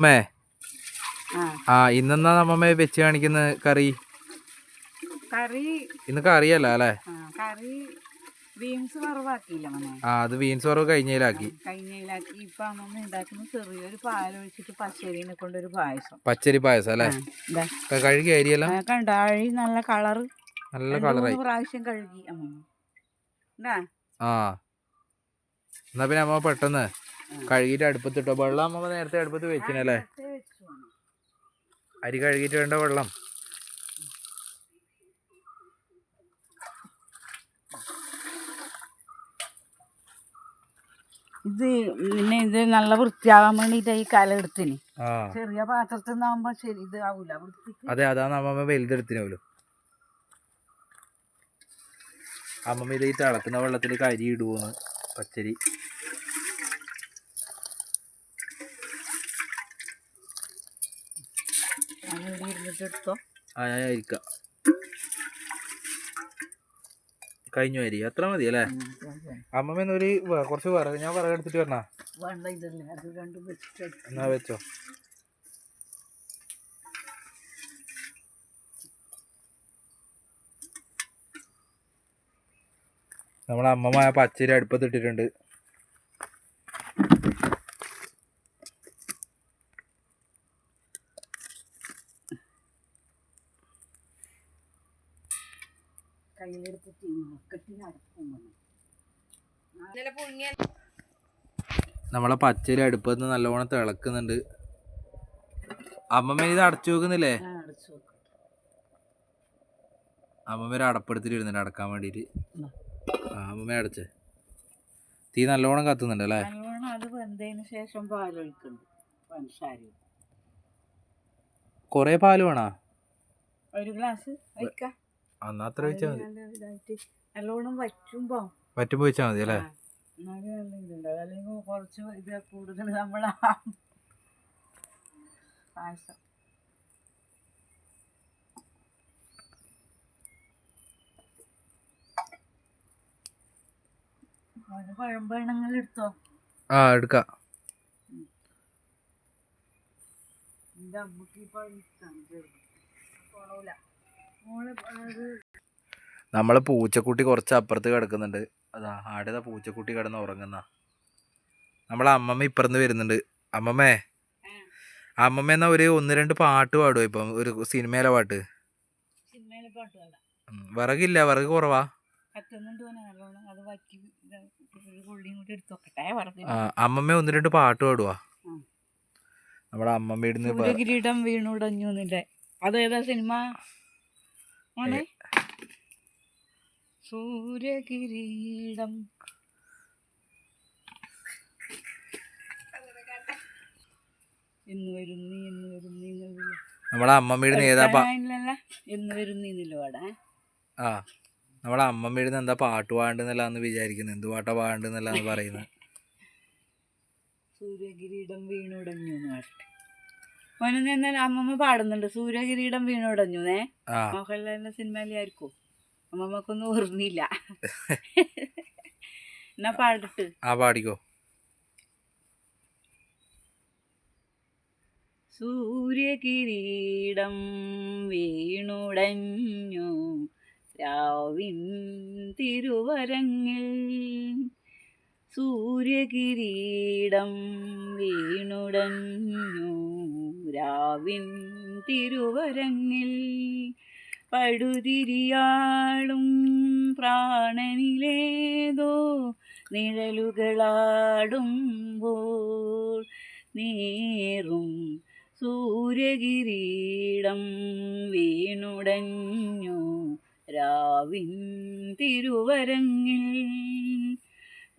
അമ്മേ. ആ. ഇന്നെന്നാ നമ്മമ്മ വെച്ച് കാണിക്കുന്ന കറി? കറി ഇന്ന് കറിയല്ല അല്ലേ? ആ കറി ബീൻസ് വറവാക്കിയില്ല മോനെ ആ അത് ബീൻസ് വറവ് കഴിഞ്ഞാക്കി കഴിഞ്ഞയിലാക്കി ഇപ്പൊ അമ്മ ഉണ്ടാക്കുന്ന ചെറിയൊരു പാലൊഴിച്ചിട്ട് പച്ചരീനെ കൊണ്ടൊരു പായസം. പച്ചരി പായസം അല്ലേ? കഴുകി അരിയല്ല? ആ, കണ്ട അഴി നല്ല കളറ്. നല്ല കളറായി. പ്രാവശ്യം കഴുകി? ആ. എന്നാ പിന്നെ അമ്മ പെട്ടെന്ന് കഴുകിയിട്ട് അടുപ്പത്തിട്ടോ? വെള്ളം അമ്മ നേരത്തെ അടുപ്പത്ത് വെച്ചിനല്ലേ. അരി കഴുകിയിട്ട് വേണ്ട വെള്ളം. ഇത് പിന്നെ ഇത് നല്ല വൃത്തിയാവാൻ വേണ്ടിട്ട് ഈ കല എടുത്തിന്. ചെറിയ പാത്രത്തിൽ നിന്നാകുമ്പോ ശരി ഇത് ആവൂല അതെ അതാണ് അമ്മമ്മ വലുതെടുത്തിനാവൂലോ അമ്മമ്മ ഇത് ഈ തിളക്കുന്ന വെള്ളത്തിൽ അരി ഇടുവോന്ന് പച്ചരി. എടുത്തോ ആയിരിക്കാം. കഴിഞ്ഞു അരി അത്ര മതി. അല്ലേ അമ്മമ്മ ഒരു കുറച്ച് വിറക് ഞാൻ വിറക് എടുത്തിട്ട് വരണ? എന്നാ വെച്ചോ. നമ്മളെ അമ്മമായ പച്ചരി അടുപ്പത്തിട്ടിട്ടുണ്ട് കയ്യിലെടുത്തിട്ട് നമ്മളെ പച്ചരി അടുപ്പത്ത് നല്ലോണം തിളക്കുന്നുണ്ട്. അമ്മമ്മ ഇത് അടച്ചു വെക്കുന്നില്ലേ? അമ്മമ്മ ഒരു അടപ്പെടുത്തിട്ട് അടക്കാൻ വേണ്ടിയിട്ട്. ഉം. ആ അമ്മമ്മ അടച്ചേ. തീ നല്ലോണം കത്തുന്നുണ്ട് അല്ലേ? നല്ലോണം അത് വെന്തതിന് ശേഷം പാലൊഴിക്കുന്നുണ്ട് പഞ്ചസാര കുറേ പാൽ വേണോ? ഒരു ഗ്ലാസ് വയ്ക്കാം എന്നാ അത്ര വെച്ചാൽ മതി. നല്ല ഇതായിട്ട് നല്ലോണം വറ്റുമ്പോ പറ്റുമ്പോൾ വെച്ചാൽ മതി അല്ലേ? എന്നാലും നല്ല ഇതുണ്ടാവും അല്ലെങ്കിൽ കുറച്ച് ഇത് കൂടുതൽ നമ്മൾ പായസം. ഒരു പഴമ്പഴങ്ങൾ എടുത്തോ? ആ എടുക്കാം. എന്റെ അമ്മയ്ക്ക് ഈ പഴം ഇഷ്ടമാണ് കൊള്ളൂല. നമ്മളെ പൂച്ചക്കുട്ടി കുറച്ച് അപ്പുറത്ത് കിടക്കുന്നുണ്ട്. അതാ ആടേതാ പൂച്ചക്കുട്ടി കിടന്ന് ഉറങ്ങുന്ന. നമ്മളെ അമ്മമ്മ ഇപ്പുറന്ന് വരുന്നുണ്ട്. അമ്മമ്മേ. അമ്മമ്മ എന്നാ ഒരു ഒന്ന് രണ്ട് പാട്ട് പാടുവോ ഇപ്പം? ഒരു സിനിമയിലെ പാട്ട്. വിറകില്ല വിറക് കുറവാ. അമ്മമ്മ ഒന്ന് രണ്ട് പാട്ട് പാടുവാ. നമ്മളെ അമ്മമ്മ ഇടുന്ന് കിരീടം വീണുടഞ്ഞു അതേതാ സിനിമ? മോനെ സൂര്യകിരീടം. എന്ന് വരും നീ എന്ന് വരും നീ നമ്മളെ അമ്മമ്മയുടെ ഏതാ എന്ന് വരും നീ നിലപാടാ ആ നമ്മളെ അമ്മമ്മയുടെ എന്താ പാട്ട് പാടുന്നല്ലാന്ന് വിചാരിക്കുന്നത് എന്ത് പാട്ടാ പാടുന്നല്ലാന്ന് പറയുന്നത്. സൂര്യകിരീടം വീണുടഞ്ഞു എന്ന് പാടട്ടെ മോനെ എന്നാൽ അമ്മമ്മ പാടുന്നുണ്ട്. സൂര്യകിരീടം വീണുടഞ്ഞു ഏ ആ. മോഹൻലാലിന്റെ സിനിമയിലായിരിക്കും. അമ്മമ്മക്കൊന്നും ഓർമ്മയില്ല. എന്നാ പാടിട്ട്. ആ പാടിക്കോ. സൂര്യകിരീടം വീണുടഞ്ഞു. രാവിൻ തിരുവരങ്ങിൽ സൂര്യകിരീടം വീണുടഞ്ഞു രാവിൻ തിരുവരങ്ങിൽ പടുതിരിയാളും പ്രാണനിലേതോ നിഴലുകളാടുമ്പോൾ നേറും സൂര്യകിരീടം വീണുടഞ്ഞു രാവിൻ തിരുവരങ്ങിൽ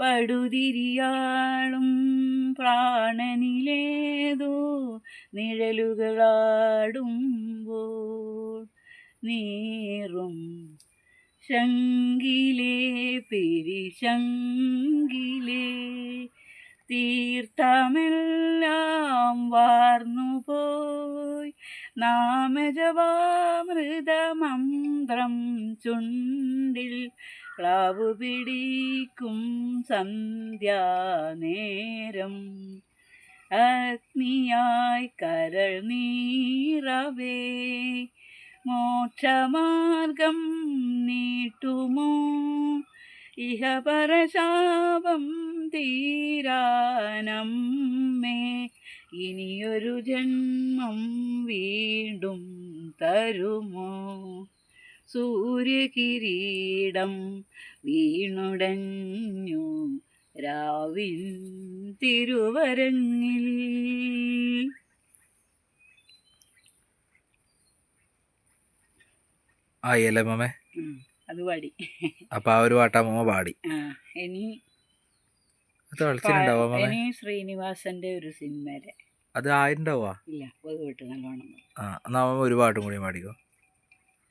പടുതിരിയാളും പ്രാണനിലേതോ നിഴലുകളാടുമ്പോൾ നീറും ശങ്കിലേ പെരിശങ്കിലേ തീർത്ഥമെല്ലാം വാർന്നുപോയി. നാമജവാമൃതമന്ത്രം ചുണ്ടിൽ ക്ലാവ് പിടിക്കും സന്ധ്യാനേരം. അഗ്നിയായി കരൾ നീറവേ മോക്ഷമാർഗം നീട്ടുമോ? ഇഹ പരശാപം തീരാനമ്മേ ഇനിയൊരു ജന്മം വീണ്ടും തരുമോ? സൂര്യകിരീടം വീണുടഞ്ഞു രാവിൻ തിരുവരങ്ങിൽ. ആയല്ലേ അമ്മമ്മേ ഉം, അത് പാടി. അപ്പൊ ആ ഒരു പാട്ട് അമ്മമ്മ പാടി. ഇനി ഇനി ശ്രീനിവാസന്റെ ഒരു സിനിമയിലെ അത് ആയിട്ടുണ്ടാവുക ഇല്ല അത് വിട്ട് നല്ലോണം ആ എന്നാ ഒരു പാട്ടും കൂടി പാടിക്കോ.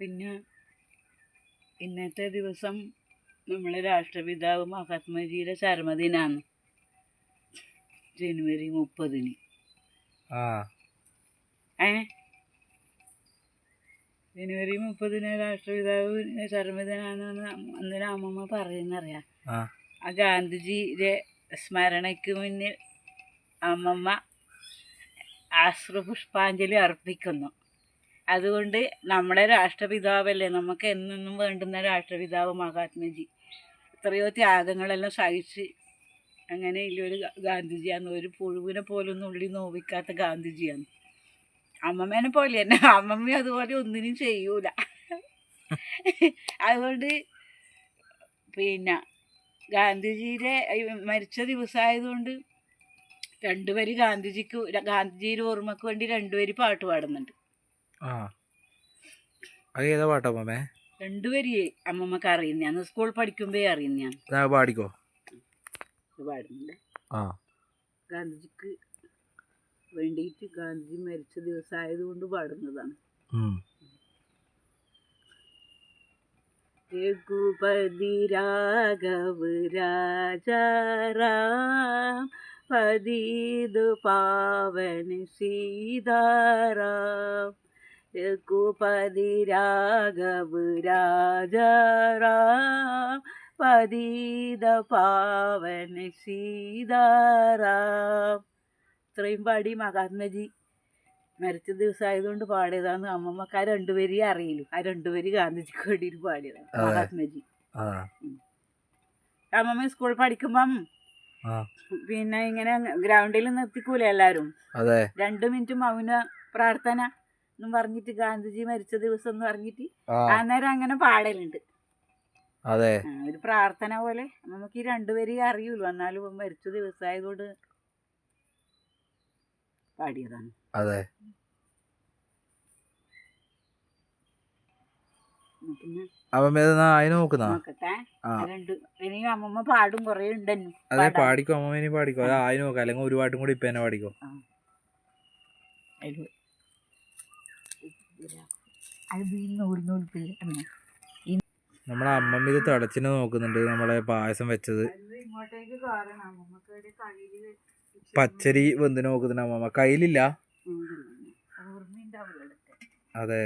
പിന്നെ ഇന്നത്തെ ദിവസം നമ്മളെ രാഷ്ട്രപിതാവ് മഹാത്മജിയുടെ ചരമദിനാണ്. ജനുവരി മുപ്പതിന്. ഏ? ജനുവരി മുപ്പതിന് രാഷ്ട്രപിതാവ് ചരമദിനാണെന്ന് അന്നേരം അമ്മമ്മ പറയുന്നറിയാം? ആ. ആ ഗാന്ധിജിയുടെ സ്മരണയ്ക്ക് മുന്നിൽ അമ്മമ്മ ആശ്രുപുഷ്പാഞ്ജലി അർപ്പിക്കുന്നു. അതുകൊണ്ട് നമ്മുടെ രാഷ്ട്രപിതാവല്ലേ നമുക്ക് എന്നെന്നും വേണ്ടുന്ന രാഷ്ട്രപിതാവ് മഹാത്മജി. എത്രയോ ത്യാഗങ്ങളെല്ലാം സഹിച്ച് അങ്ങനെ ഒരു ഗാന്ധിജിയാണ്. ഒരു പുഴുവിനെ പോലൊന്നും ഉള്ളി നോവിക്കാത്ത ഗാന്ധിജിയാണ്. അമ്മമ്മേനെ പോലെ തന്നെ. അമ്മമ്മ അതുപോലെ ഒന്നിനും ചെയ്യൂല. അതുകൊണ്ട് പിന്നെ ഗാന്ധിജിയുടെ മരിച്ച ദിവസമായതുകൊണ്ട് രണ്ടുപേര് ഗാന്ധിജിക്ക് ഗാന്ധിജിയുടെ ഓർമ്മക്ക് വേണ്ടി രണ്ടുപേര് പാട്ട് പാടുന്നുണ്ട്. ആ. അത് ഏതാ പാട്ടാ രണ്ടുപേര് അമ്മമ്മക്ക് അറിയുന്ന. അന്ന് സ്കൂൾ പഠിക്കുമ്പേ അറിയുന്ന ഞാൻ. പാടിക്കോ? പാടുന്നുണ്ട്. ആ. ഗാന്ധിജിക്ക് വേണ്ടിയിട്ട് ഗാന്ധിജി മരിച്ച ദിവസമായതുകൊണ്ട് പാടുന്നതാണ്. രഘുപതി രാഘവ രാജാറാം പതിതു പാവന സീതാറാം രഘുപതി രാഘവ രാജാറാം പതീത പാവന സീതാറാം. ഇത്രയും പാടി മഹാത്മജി. മരിച്ച ദിവസമായതുകൊണ്ട് പാടിയതാന്ന് അമ്മമ്മക്ക് ആ രണ്ടുപേരെ അറിയില്ല. ആ രണ്ടുപേര് ഗാന്ധിജിക്ക് വേണ്ടിയിട്ട് പാടിയതാണ് മഹാത്മജി. അമ്മമ്മ സ്കൂളിൽ പഠിക്കുമ്പം പിന്നെ ഇങ്ങനെ ഗ്രൗണ്ടിൽ നിർത്തിക്കൂലേ എല്ലാരും? രണ്ട് മിനിറ്റ് മൗന പ്രാർത്ഥന. എന്നും പറഞ്ഞിട്ട് ഗാന്ധിജി മരിച്ച ദിവസം എന്ന് പറഞ്ഞിട്ട് അന്നേരം അങ്ങനെ പാടലുണ്ട്. അതെ. ഒരു പ്രാർത്ഥന പോലെ നമുക്ക് ഈ രണ്ടുപേരെയും അറിയൂല്ലോ എന്നാലും മരിച്ച ദിവസമായതുകൊണ്ട് പാടിയതാണ്. അതെ. അമ്മമ്മ പാടും കുറേ ഉണ്ടെന്നു അതെ പാടിക്കോ അമ്മമ്മ പാടിക്കോ. അത് ആയി നോക്കാം. അല്ലെങ്കിൽ ഒരു പാട്ടും കൂടി ഇപ്പൊ പാടിക്കോ. പാടിക്കോ അത് നമ്മളെ അമ്മമ്മ ഇത് തടച്ചിന് നോക്കുന്നുണ്ട് നമ്മളെ പായസം വെച്ചത്. പച്ചരി വെന്തിന് നോക്കുന്നുണ്ട് അമ്മമ്മ. കയ്യിലില്ല. അതെ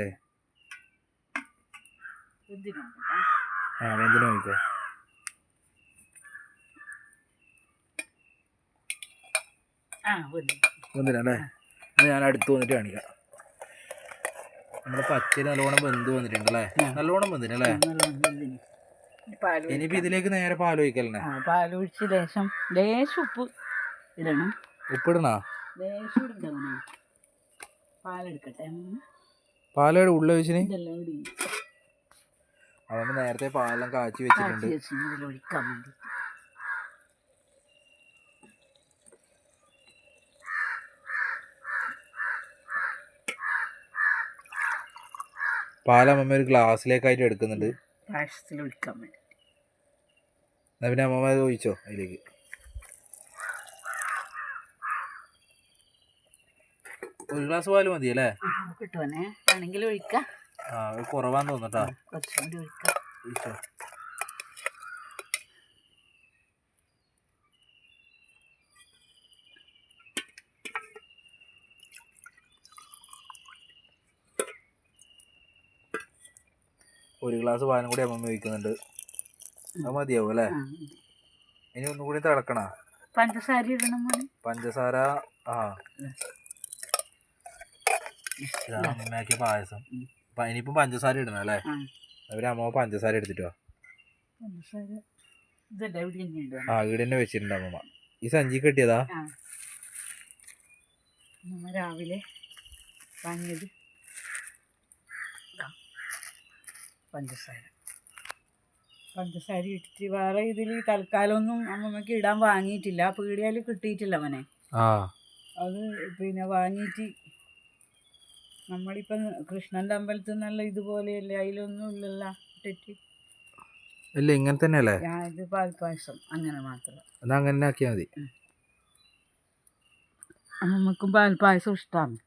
ആ വെന്തിന് വന്നു വെന്തിനല്ലേ ഞാൻ അടുത്ത് വന്നിട്ട് കാണിക്കാം. നമ്മുടെ പച്ച നല്ലോണം വെന്ത് വന്നിട്ടുണ്ട്. അല്ലേ നല്ലോണം വെന്തിന്. ഇനിയിപ്പോ ഇതിലേക്ക് നേരെ പാൽ ഒഴിക്കലേ പാലൊഴിച്ച് ലേശം ലേശം ഉപ്പ് ഇടണം. ഉപ്പിടണോ? ലേശം ഇടണം. പാലെടുക്കട്ടെ. ഉള്ള വെച്ചിന്? അതുകൊണ്ട് നേരത്തെ പാലെല്ലാം കാച്ചി വെച്ചിട്ടുണ്ട്. അമ്മമ്മ ഒരു ഗ്ലാസ്സിലേക്കായിട്ട് എടുക്കുന്നുണ്ട്. പായസത്തിൽ ഒഴിക്കാൻ വേണ്ടി. എന്നാ പിന്നെ അമ്മമ്മ അത് ഒഴിച്ചോ അതിലേക്ക്. ഒരു ഗ്ലാസ് പാൽ മതി അല്ലേ? കിട്ടുവനെ വേണമെങ്കിൽ ഒഴിക്കാം. ആ കുറവാന്ന് തോന്നട്ടാ കുറച്ചും കൂടി ഒഴിക്കാം. ഒഴിച്ചോ. ഒരു ഗ്ലാസ് പാലും കൂടി അമ്മ ഒഴിക്കുന്നുണ്ട് അത് മതിയാവും അല്ലേ? ഇനി ഒന്നും കൂടി തിളക്കണ? പഞ്ചസാര ഇടണം പഞ്ചസാര ആ. ഇതാണ് അമ്മയാക്കിയ പായസം. ഇനിയിപ്പം പഞ്ചസാര ഇടണം അല്ലേ? അവർ അമ്മ പഞ്ചസാര എടുത്തിട്ടോ ഇവിടെ ആ വീട് തന്നെ വെച്ചിട്ടുണ്ട് അമ്മ ഈ സഞ്ചി കെട്ടിയതാ? രാവിലെ വാങ്ങിയത് ഇതാ. പഞ്ചസാര. പഞ്ചസാര ഇട്ടിട്ട് വേറെ ഇതിൽ തൽക്കാലമൊന്നും അമ്മമ്മക്ക് ഇടാൻ വാങ്ങിയിട്ടില്ല. പീടിയാൽ കിട്ടിയിട്ടില്ല അവനെ ആ. അത് പിന്നെ വാങ്ങിയിട്ട് നമ്മളിപ്പം കൃഷ്ണന്റെ അമ്പലത്തിൽ നിന്നുള്ള ഇതുപോലെയല്ലേ? അതിലൊന്നും ഇല്ലല്ലോ. ഇട്ടിട്ട്. ഇല്ല ഇങ്ങനെ തന്നെയല്ലേ? ഇത് പാൽപ്പായസം അങ്ങനെ മാത്രം. എന്നാ അങ്ങനെ ആക്കിയാൽ മതി. അമ്മമ്മക്കും പാൽപ്പായസം ഇഷ്ടമാണ്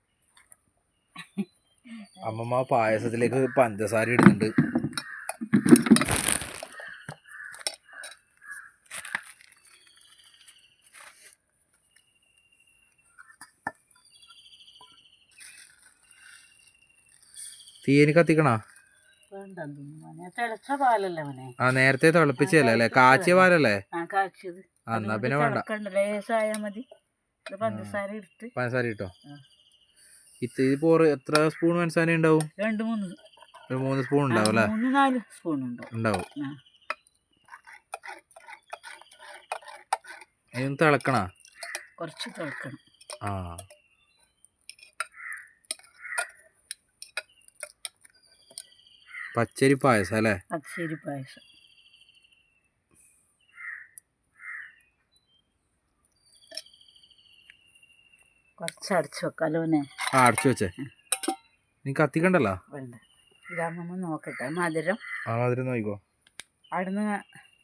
അമ്മമ്മ പായസത്തിലേക്ക് പഞ്ചസാര ഇടുന്നുണ്ട്. തീയനി കത്തിക്കണോ? ആ നേരത്തെ തിളപ്പിച്ചല്ലേ അല്ലേ? കാച്ചിയ പാലല്ലേ? എന്നാ പിന്നെ വേണ്ട. ഇത് പഞ്ചസാര ഇട്ട്. ആ. ഇത് പോറ് എത്ര സ്പൂൺ പഞ്ചസാര ഉണ്ടാവും? രണ്ട് മൂന്ന്. ഒരു മൂന്ന് സ്പൂൺ ഉണ്ടാവും അല്ലേ? മൂന്ന് നാല് സ്പൂൺ ഉണ്ടാവും. ഇതൊന്ന് തിളക്കണ? കുറച്ച് തിളക്കണം. ആ. പച്ചരി പായസം അല്ലേ? പച്ചരി പായസം. കുറച്ച് അടച്ചു വെക്കാലോനെ ആ അടച്ചു വെച്ചേ. നീ കത്തിക്കണ്ടല്ലോ? വേണ്ട. ഇതാകുമ്പോ നോക്കട്ടെ. മധുരം. ആ മധുരം നോക്കിക്കോ അവിടുന്ന്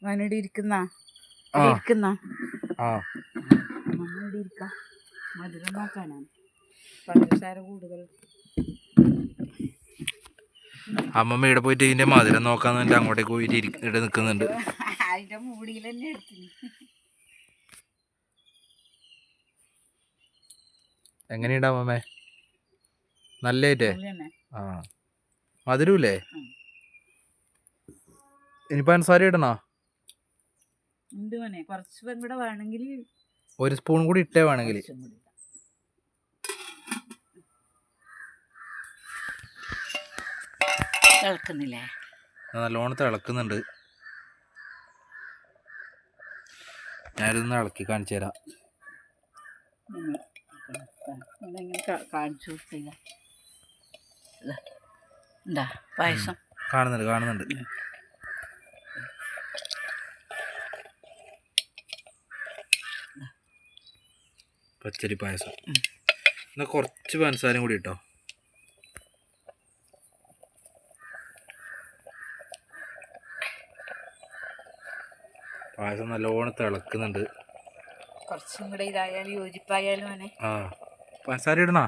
അവനോട് ഇരിക്കുന്ന. ഇരിക്കുന്ന? ആ. നമ്മളിവിടെ ഇരിക്കാം. മധുരം നോക്കാനാണ്. പഞ്ചസാര കൂടുതൽ. അമ്മമ്മ ഇവിടെ പോയിട്ട് ഇതിന്റെ മധുരം നോക്കാന്ന് വേണ്ടി അങ്ങോട്ടേക്ക് പോയിട്ട് ഇവിടെ നിൽക്കുന്നുണ്ട് എങ്ങനെയുണ്ട് അമ്മമ്മേ? നല്ലായിട്ടേ? ആ. മധുരൂല്ലേ? ഇനിയിപ്പോ ഇനി പഞ്ചസാര ഇടണോ ഒരു സ്പൂൺ കൂടി ഇട്ടേ വേണമെങ്കിൽ. കേൾക്കുന്നില്ലേ നല്ലോണം തിളക്കുന്നുണ്ട്. ഞാനിതൊന്ന് ഇളക്കി കാണിച്ചു തരാം. കാണിച്ചു എന്താ പായസം. കാണുന്നുണ്ട് കാണുന്നുണ്ട്. പച്ചരി പായസം. എന്നാ കുറച്ച് പഞ്ചസാരയും കൂടി ഇട്ടോ. പായസം നല്ലോണം തിളക്കുന്നുണ്ട്. കുറച്ചും കൂടെ ഇതായാലും യോജിപ്പായാലും മോനെ. ആ പഞ്ചസാര ഇടണോ?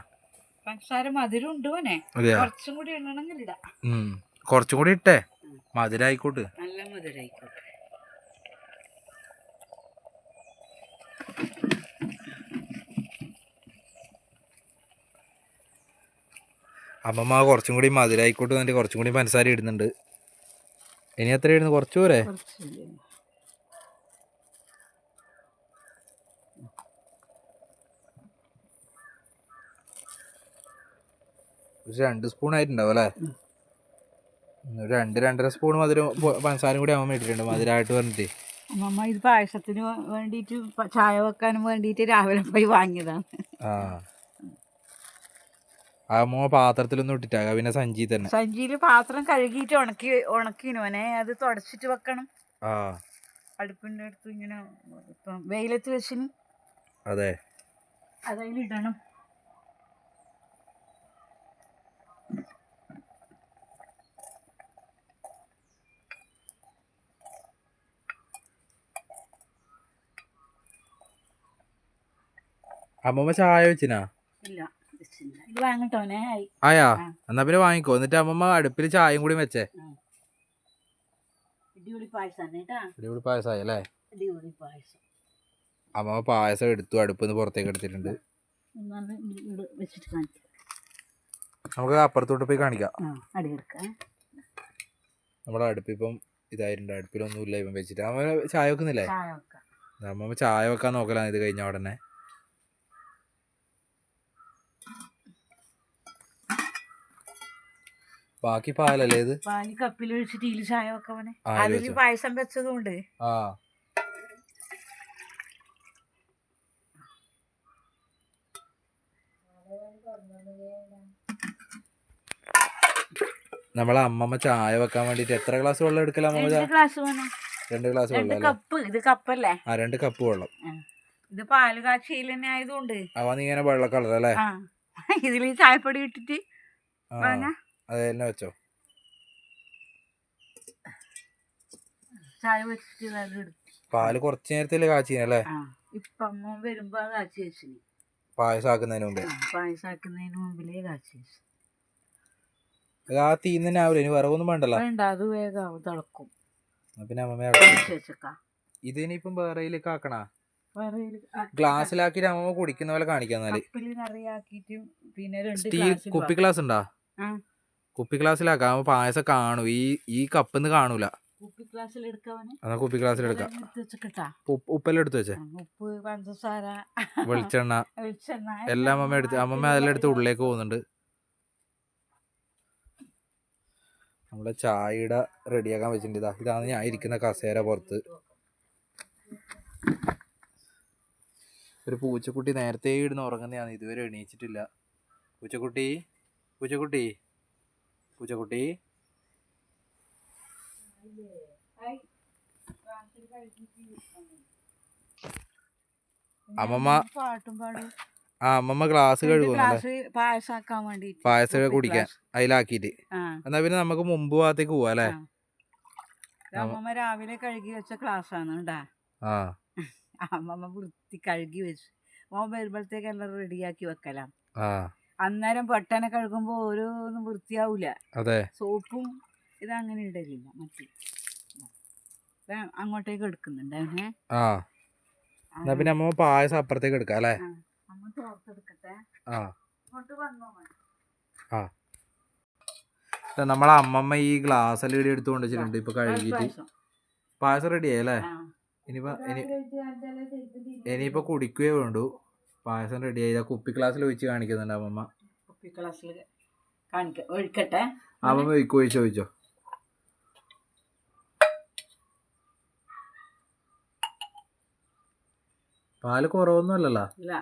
പഞ്ചസാര മധുരം ഉണ്ട് മോനെ. അതെയാ? കുറച്ചും കൂടി ഇടണമെങ്കിൽ ഇടാം. ഉം. കുറച്ചും കൂടി ഇട്ടേ മധുരായിക്കോട്ട്. നല്ല മധുരമായിക്കോട്ടെ അമ്മമ്മ കുറച്ചും കൂടി മധുരായിക്കോട്ട് എന്നിട്ട് കുറച്ചും കൂടി പഞ്ചസാര ഇടുന്നുണ്ട്. ഇനി എത്ര ഇടുന്നു കുറച്ചു പോരെ? ഒരു രണ്ട് സ്പൂൺ ആയിട്ടുണ്ടാവും അല്ലേ? രണ്ട് രണ്ടര സ്പൂൺ മധുരം പഞ്ചസാരം പഞ്ചസാരയും കൂടി അമ്മ ഇട്ടിട്ടുണ്ട് മധുരമായിട്ട് പറഞ്ഞിട്ട്. അമ്മമ്മ ഇത് പായസത്തിന് വേണ്ടിയിട്ട് ചായ വെക്കാനും വേണ്ടിയിട്ട് രാവിലെ പോയി വാങ്ങിയതാണ്. ആ. അമ്മ പാത്രത്തിലൊന്നും ഇട്ടിട്ടാ പിന്നെ സഞ്ചി തന്നെ. സഞ്ചിയിൽ പാത്രം കഴുകിയിട്ട് ഉണക്കി ഉണക്കിനോനെ അത് തുടച്ചിട്ട് വെക്കണം. ആ. അടുപ്പിന്റെ അടുത്ത് ഇങ്ങനെ ഇപ്പം വെയിലത്ത് വെച്ചിന്. അതെ. അതിലിടണം അമ്മമ്മ ചായ വെച്ചിനാ? ആയി. എന്നാ പിന്നെ വാങ്ങിക്കോ. എന്നിട്ട് അമ്മമ്മ അടുപ്പിൽ ചായയും കൂടി വെച്ചേ. അടിപൊളി പായസം കേട്ടാ. അടിപൊളി പായസമായി അല്ലേ? അമ്മമ്മ പായസം എടുത്തു അടുപ്പിൽ നിന്ന് പുറത്തേക്ക് എടുത്തിട്ടുണ്ട്. നമുക്ക് അപ്പുറത്തോട്ട് പോയി കാണിക്കാം. നമ്മുടെ അടുപ്പിപ്പം ഇതായിട്ടുണ്ട്. അടുപ്പിലൊന്നുമില്ല ഇപ്പം വെച്ചിട്ട്. അമ്മ ചായ വെക്കുന്നില്ലേ? അമ്മമ്മ ചായ വെക്കാൻ നോക്കലാണ് ഇത് കഴിഞ്ഞ ഉടനെ. ബാക്കി പാലല്ലേ ഇത്? പാൽ കപ്പിൽ ഒഴിച്ചിട്ട് ഇതിൽ ചായ വെക്കവനെ. അതിൽ പായസം വെച്ചതുകൊണ്ട്. ആ. നമ്മളെ അമ്മമ്മ ചായ വെക്കാൻ വേണ്ടിട്ട് എത്ര ഗ്ലാസ് വെള്ളം എടുക്കല രണ്ട് ഗ്ലാസ് വേണം. രണ്ട് ഗ്ലാസ് വെള്ളം കപ്പ്. ഇത് കപ്പല്ലേ? ആ രണ്ട് കപ്പ് വെള്ളം. ഇത് പാൽ കാച്ചിയിൽ തന്നെ ആയതുകൊണ്ട്. അവ നീ ഇങ്ങനെ വെള്ള കളർ അല്ലേ ഇതിൽ ചായപ്പൊടി ഇട്ടിട്ട് വേണ അത് തന്നെ വെച്ചോ. ചായ വെച്ചിട്ട് പാൽ കുറച്ച് നേരത്തിൽ കാച്ചിനല്ലേ? ആ ഇപ്പം അമ്മ വരുമ്പോ കാച്ചി വെച്ചിന്. പായസാക്കുന്നതിന് മുമ്പേ. പായസാക്കുന്നതിന് മുമ്പിലേ കാച്ചി വെച്ചു. അത് ആ തീന്ന് ആവില്ല ഇനി വേണ്ടല്ലോ? വേണ്ട അത് വേഗം തിളക്കും. പിന്നെ ഇതിനിപ്പം വേറെയിലേക്ക് ആക്കണാ? ഗ്ലാസ്സിലാക്കിട്ട് അമ്മ കുടിക്കുന്ന പോലെ കാണിക്കാന്നാൽ പിന്നെ രണ്ട് കുപ്പി ഗ്ലാസ് ഉണ്ടോ. കുപ്പി ഗ്ലാസ്സിലാക്കാം. പായസം കാണും. ഈ ഈ കപ്പിന്ന് കാണൂല. കുപ്പി ഗ്ലാസ്സിൽ എന്നാ കുപ്പി ഗ്ലാസ്സിൽ എടുക്കാം. ഉപ്പ് ഉപ്പെല്ലാം എടുത്തു വെച്ചേ? ഉപ്പ് പഞ്ചസാര വെളിച്ചെണ്ണ. വെളിച്ചെണ്ണ എല്ലാം അമ്മ എടുത്ത്. അമ്മമ്മ അതെല്ലാം എടുത്ത് ഉള്ളിലേക്ക് പോകുന്നുണ്ട്. നമ്മളെ ചായയുടെ റെഡിയാക്കാൻ വെച്ചിട്ടുണ്ട്. ഇതാ ഇതാണ് ഞാൻ ഇരിക്കുന്ന കസേര പുറത്ത്. ഒരു പൂച്ചക്കുട്ടി നേരത്തെ ഇടുന്ന് ഉറങ്ങുന്നതാണ്. ഇതുവരെ എണീച്ചിട്ടില്ല. പൂച്ചക്കുട്ടി പൂച്ചക്കുട്ടി. പൂച്ചക്കുട്ടി. അമ്മമ്മ ആ അമ്മമ്മ ഗ്ലാസ് കഴുകുന്നുണ്ട്. പായസം കുടിക്കാൻ അതിലാക്കിട്ട് എന്നാ പിന്നെ നമുക്ക് മുമ്പ് ഭാഗത്തേക്ക് പോവാ അല്ലേ? അമ്മമ്മ രാവിലെ കഴുകി വെച്ച ക്ലാസ് ആണ് ആ. അമ്മമ്മ വൃത്തി കഴുകി വെച്ചു. മോൻ വരുമ്പോഴത്തേക്ക് എല്ലാം റെഡിയാക്കി വെക്കലാം. ആ. അന്നേരം പെട്ടെന്ന് കഴുകുമ്പോ ഓരോന്നും വൃത്തിയാവൂല. അതെ. സോപ്പും ഇത് അങ്ങനെ ഇടലില്ല മറ്റേ ഇത് അങ്ങോട്ടേക്ക് എടുക്കുന്നുണ്ട് അവനെ ആ. എന്നാ പിന്നെ അമ്മ പായസം അപ്പുറത്തേക്ക് എടുക്കാം അല്ലേ? അമ്മ തോർത്തെടുക്കട്ടെ. ആ. ഇങ്ങോട്ട് വന്നോ നമ്മളെ അമ്മമ്മ ഈ ഗ്ലാസ് എല്ലാം ഇടി എടുത്തു കൊണ്ടുവച്ചിട്ടുണ്ട് ഇപ്പൊ കഴുകിയിട്ട്. പായസം. പായസം റെഡി ആയല്ലേ ആ. ഇനിയിപ്പോ ഇനി രാവിലെ കഴിച്ച് കാണിച്ചാലേ ശരിക്കും തിരിയും. ഇനിയിപ്പോ കുടിക്കുകയേ വേണ്ടു. പായസം റെഡി ആയി. കുപ്പി ക്ലാസ്സിൽ ഒഴിച്ച് കാണിക്കുന്നുണ്ട് അമ്മമ്മ. കുപ്പി ഗ്ലാസ്സിൽ കാണിക്ക ഒഴിക്കട്ടെ? അമ്മമ്മ ഒഴിക്കോ ഒഴിച്ചോ ഒഴിച്ചോ. പാൽ കുറവൊന്നും അല്ലല്ലോ? ഇല്ല.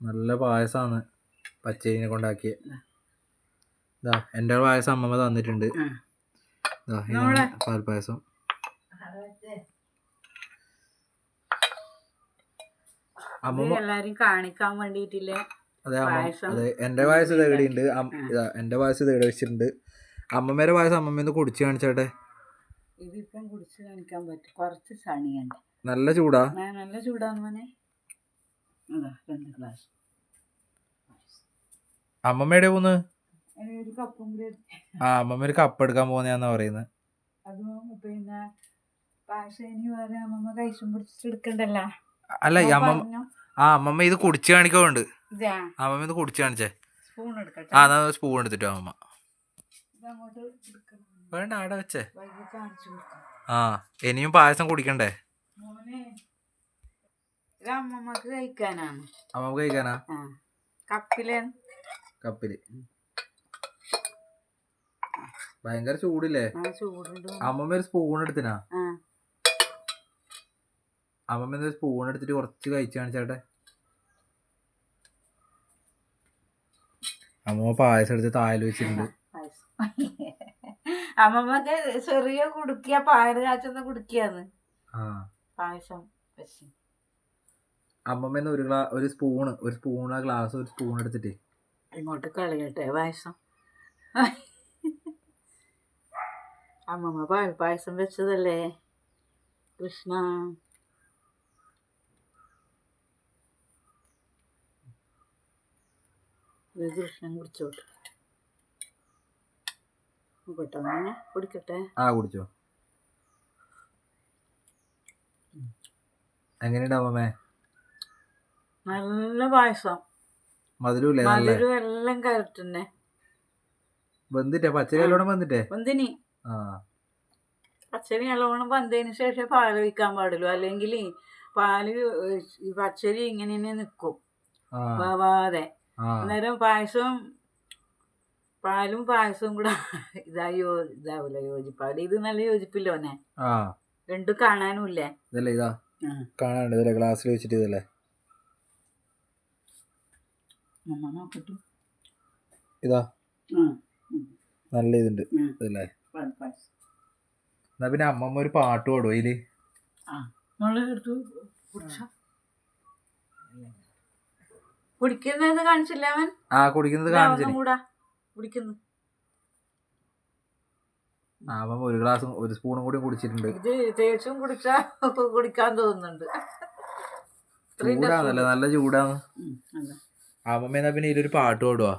നല്ല പായസമാണ് പച്ചരിനെ കൊണ്ടാക്കിയ. ഇതാ എന്റെ പായസം അമ്മമ്മ തന്നിട്ടുണ്ട്. ഇതാ ഇതാണ് പാൽപ്പായസം. അമ്മമ്മ ഇത് എല്ലാരും കാണിക്കാൻ വേണ്ടിട്ടില്ലേ അതെ അമ്മ പായസം അതെ എന്റെ പായസം ഇത് എന്റെ പായസം ഇത് വെച്ചിട്ടുണ്ട്? അമ്മമ്മേരെ പായസം അമ്മമ്മേന്ന് കുടിച്ച് കാണിച്ചാട്ടെ. ഇതിപ്പം കുടിച്ച് കാണിക്കാൻ പറ്റും. കുറച്ച് സണിയുണ്ട് നല്ല ചൂടാ. നല്ല ചൂടാന്ന് മോനെ അതാ രണ്ട് ഗ്ലാസ്. അമ്മമ്മയുടെ പോന്ന്? ആ അമ്മമ്മ ഒരു കപ്പ് എടുക്കാൻ പോകുന്നതാന്നാ പറയുന്നത് പിന്നെ അല്ല അമ്മ ആ അമ്മമ്മ ഇത് കുടിച്ചു കാണിക്കുന്നുണ്ട് അമ്മമ്മ ഇത് കുടിച്ചു കാണിച്ചേ. ആ എന്നാ സ്പൂൺ എടുത്തിട്ടോ അമ്മമ്മ. വേണ്ട അവിടെ വെച്ചേ. ആ ഇനിയും പായസം കുടിക്കണ്ടേ? അമ്മമ്മക്ക് കഴിക്കാനാ? കപ്പിൽ. കപ്പിൽ. ഭയങ്കര ചൂടില്ലേ? അമ്മമ്മ ഒരു സ്പൂൺ എടുത്തിനാ? അമ്മമ്മ ഒരു സ്പൂൺ എടുത്തിട്ട് കുറച്ച് കഴിച്ചു കാണിച്ചാട്ടെ. അമ്മമ്മ പായസം എടുത്ത് തായൽ വെച്ചിട്ടുണ്ട്. അമ്മമ്മ അമ്മമ്മക്ക് ചെറിയ കുടുക്കിയ പായറ് കാച്ചൊന്ന് കുടുക്കിയാന്ന്. പായസം അമ്മമ്മേന്ന് ഒരു ഗ്ലാ ഒരു സ്പൂണ് ഒരു സ്പൂൺ ആ ഗ്ലാസ് ഒരു സ്പൂൺ എടുത്തിട്ട്. ഇങ്ങോട്ട് കളയട്ടെ പായസം. അമ്മമ്മ പാൽ പായസം വെച്ചതല്ലേ കൃഷ്ണ കൃഷ്ണൻ കുടിച്ചോട്ടെ നോക്കട്ടെ കുടിക്കട്ടെ ആ കുടിച്ചോ എങ്ങനെയുണ്ട് നല്ല പായസം മധുരമില്ലേ മധുരം എല്ലാം കരട്ടെ ബന്ധിട്ടേ പച്ചരി ബന്ധിനി വെന്തിട്ടേ എന്തിനി ആ പച്ചരി നല്ലോണം വന്നതിന് ശേഷം പാൽ ഒഴിക്കാൻ പാടുള്ളൂ. അല്ലെങ്കിൽ പാൽ ഈ പച്ചരി ഇങ്ങനെ തന്നെ നിൽക്കും ആ. വേവാതെ. അന്നേരം പായസം പാലും പായസവും കൂടെ ഇതായി യോ ഇതാവൂല യോജിപ്പാട് ഇത് നല്ല യോജിപ്പില്ലോനെ ആ. രണ്ടും കാണാനുമില്ലേ ഇതല്ലേ ഇതാ? ഇതല്ലേ? ഗ്ലാസ്സിൽ വെച്ചിട്ട് ഇതല്ലേ? ഇതാ. നല്ല ഇതുണ്ട്. ഇതല്ലേ? എന്നാ പിന്നെ അമ്മമ്മ ഒരു പാട്ട് പാടും അതിൽ? കുടിക്കുന്നത് കാണിച്ചില്ല അവൻ? ആ കുടിക്കുന്നത് കാണിച്ചില്ല കുടിക്കുന്നു. ആ ഒരു ഗ്ലാസ് ഒരു സ്പൂണും കൂടി കുടിച്ചിട്ടുണ്ട്. ഇത് തേച്ചും കുടിച്ചാ കുടിക്കാൻ തോന്നുന്നുണ്ട്. ചൂടാന്നല്ലേ നല്ല ചൂടാന്ന് ഉം, അമ്മമ്മ എന്നാ പിന്നെ ഇതിലൊരു പാട്ട് പാടുവാ.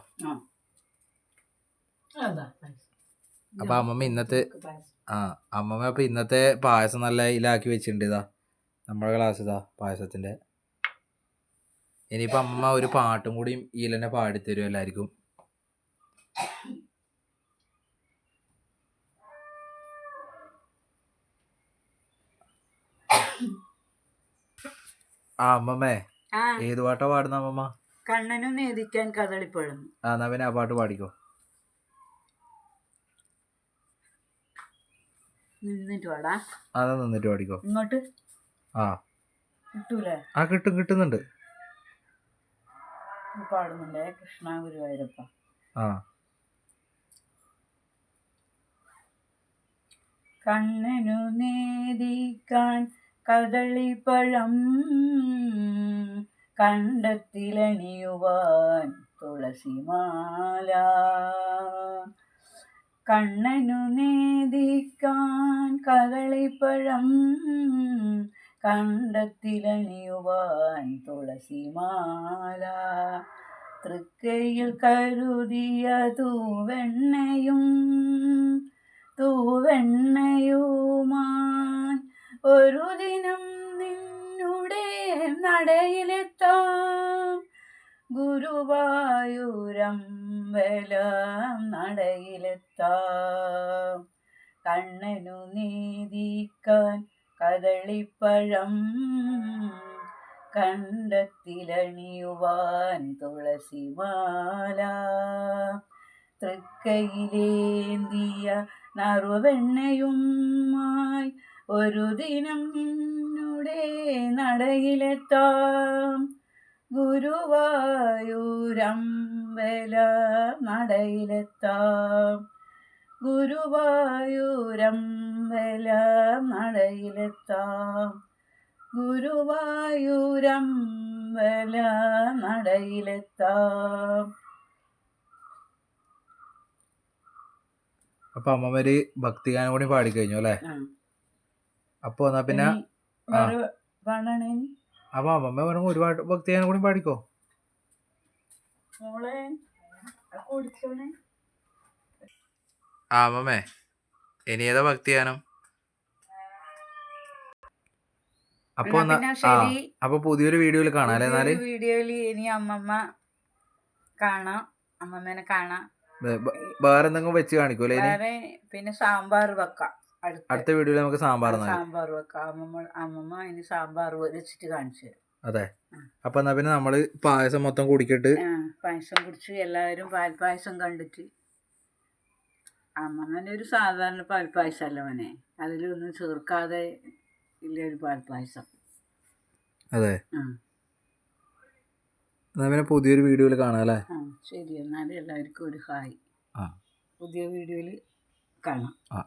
അതാ. അപ്പൊ അമ്മമ്മ ഇന്നത്തെ ആ അമ്മമ്മ അപ്പൊ ഇന്നത്തെ പായസം നല്ല ഇതിലാക്കി വെച്ചിട്ടുണ്ട് ഇതാ. നമ്മുടെ ക്ലാസ് ഇതാ പായസത്തിന്റെ. ഇനിയിപ്പോ അമ്മ ഒരു പാട്ടും കൂടി ഈലനെ പാടിത്തരും എല്ലാവർക്കും. ആ അമ്മമ്മേ ഏത് പാട്ടാ പാടുന്ന അമ്മമ്മ? കണ്ണനും നേദിക്കാൻ കദളിപ്പഴം. ആ എന്നാ പിന്നെ ആ പാട്ട് പാടിക്കോ. നിന്നിട്ട് വാടാ അതാ നിന്നിട്ട് പാടിക്കോ ഇങ്ങോട്ട്. ആ. കിട്ടൂലേ? ആ കിട്ടും കിട്ടുന്നുണ്ട്. പാടുന്നുണ്ടേ കൃഷ്ണ ഗുരുവായൂരപ്പ ആ. കണ്ണനു നേദിക്കാൻ കദളിപ്പഴം കണ്ടത്തിലണിയുവാൻ തുളസിമാല. കണ്ണനു നേദിക്കാൻ കദളിപ്പഴം കണ്ടത്തിലണിയുവാൻ തുളസിമാല. തൃക്കയിൽ കരുതിയ തൂവെണ്ണയും തൂവെണ്ണയുമാൻ ഒരു ദിനം നിന്നുടെ നടയിലെത്താം. ഗുരുവായൂരം വല നടയിലെത്താം. കണ്ണനു നീതിക്കാൻ കദളിപ്പഴം കണ്ടത്തിലണിയുവാൻ തുളസിമാല. തൃക്കയിലേന്തിയ നറുവെണ്ണയുമായി ഒരു ദിനം നിന്നുടെ നടയിലെത്താം. ഗുരുവായൂരമ്പല നടയിലെത്താം. ഗുരുവായൂരം വല നടയിലെത്താം ഗുരുവായൂരം വല നടയിലെത്താം അപ്പൊ അമ്മമാര് ഭക്തിഗാനം കൂടി പാടിക്കഴിഞ്ഞു അല്ലേ. അപ്പൊ എന്നാ പിന്നെ അപ്പൊ അമ്മമ്മ പറയുമ്പോ ഒരുപാട് ഭക്തിഗാനം കൂടി പാടിക്കോ? മോളെ അത് കുടിച്ചോണേ ആ അമ്മമ്മേ ഇനി ഏതാ ഭക്തിഗാനം അപ്പൊ എന്നാ എന്നാ ആ അപ്പൊ പുതിയൊരു വീഡിയോയിൽ കാണാം അല്ലേ എന്നാൽ വീഡിയോയിൽ ഇനി അമ്മമ്മ കാണാം. അമ്മമ്മേനെ കാണാം. വേറെന്തെങ്കിലും വേ- വേറെ എന്തെങ്കിലും വെച്ച് കാണിക്കൂലേ വേറെ പിന്നെ സാമ്പാർ വെക്കാം അടുത്ത. വീഡിയോയിൽ നമുക്ക് സാമ്പാർ സാമ്പാർ വെക്കാം. അമ്മമ്മ അമ്മമ്മ ഇനി സാമ്പാർ വെച്ചിട്ട് കാണിച്ചു തരും. അതെ. അപ്പൊ എന്നാ പിന്നെ നമ്മൾ പായസം മൊത്തം കുടിക്കിട്ട് പായസം കുടിച്ച് എല്ലാവരും പാൽപായസം കണ്ടിട്ട് അമ്മമ്മേന്റെ ഒരു സാധാരണ പാൽപ്പായസം അല്ല മോനെ? അതിലൊന്നും ചേർക്കാതെ ഇല്ല ഒരു പാൽപ്പായസം? അതെ. ആ. എന്നാ പിന്നെ പുതിയൊരു വീഡിയോയിൽ കാണാം അല്ലേ? ആ ശരി. എന്നാൽ എല്ലാവർക്കും ഒരു ഹായ്. ആ. പുതിയ വീഡിയോയിൽ കാണാം. ആ.